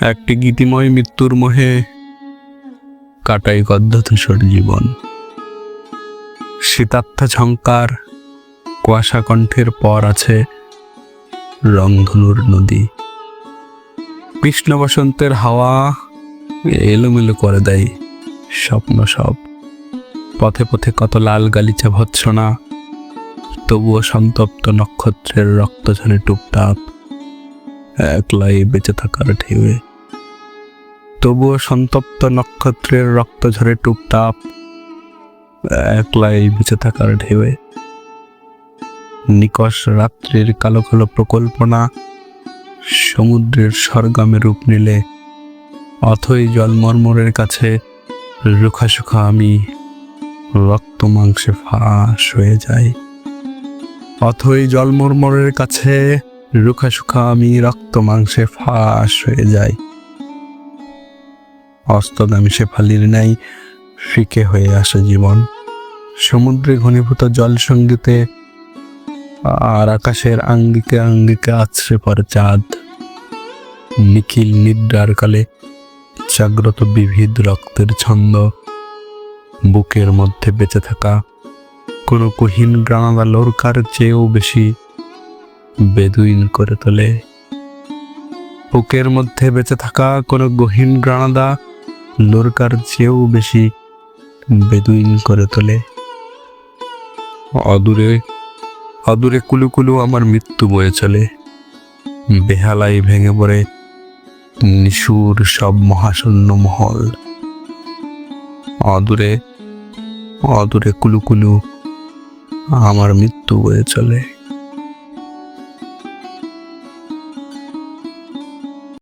একটি গীতিময় মৃত্যুর মোহে কাটাই গদ্ধধূসর জীবন। শীতাত্মা ঝঙ্কার কুয়াশা কণ্ঠের পর আছে রংধনুর নদী। কৃষ্ণ বসন্তের হাওয়া এলোমেলো করে দেয় স্বপ্ন সব। পথে পথে কত লাল গালিচা ভৎসনা, তবুও সন্তপ্ত নক্ষত্রের রক্তঝরে টুপটাপ, একলাই বেঁচে থাকার ঢেউয়ে। তবুও সন্তপ্ত নক্ষত্রের রক্ত ঝরে টুপটাপ, একলাই বেঁচে থাকার ঢেউয়ে। নিকশ রাত্রির কালো কালো প্রকল্পনা, সমুদ্রের স্বর্গামে রূপ নিলে, অথই জলমর্মরের কাছে রুখা সুখা আমি রক্ত মাংসে ফাঁস হয়ে যায়। অথই জলমর্মরের কাছে রুখা সুখা আমি রক্ত মাংসে ফাঁস হয়ে যাই। অস্তদামি শেফালির নাই ফিকে হয়ে আসে জীবন। সমুদ্রে ঘনীভূত জল সঙ্গীতে আর আকাশের আঙ্গিকে আঙ্গিকে আছড়ে পড়ে চাঁদ। নিখিল নিদ্রার কালে জাগ্রত বিবিধ রক্তের ছন্দ বুকের মধ্যে বেঁচে থাকা কোনো কহিন গ্রানাদা লোরকার চেয়েও বেশি বেদুইন করে তোলে। বুকের মধ্যে বেঁচে থাকা কোনো গহীন গ্রানাদা লোরকার চেয়েও বেশি বেদুইন করে তোলে। অদূরে অদূরে কুলুকুলু আমার মৃত্যু বয়ে চলে। বেহালাই ভেঙে পড়ে নিশুর সব মহাশূন্য মহল। অদূরে অদূরে কুলুকুলু। আমার মৃত্যু হয়ে চলে।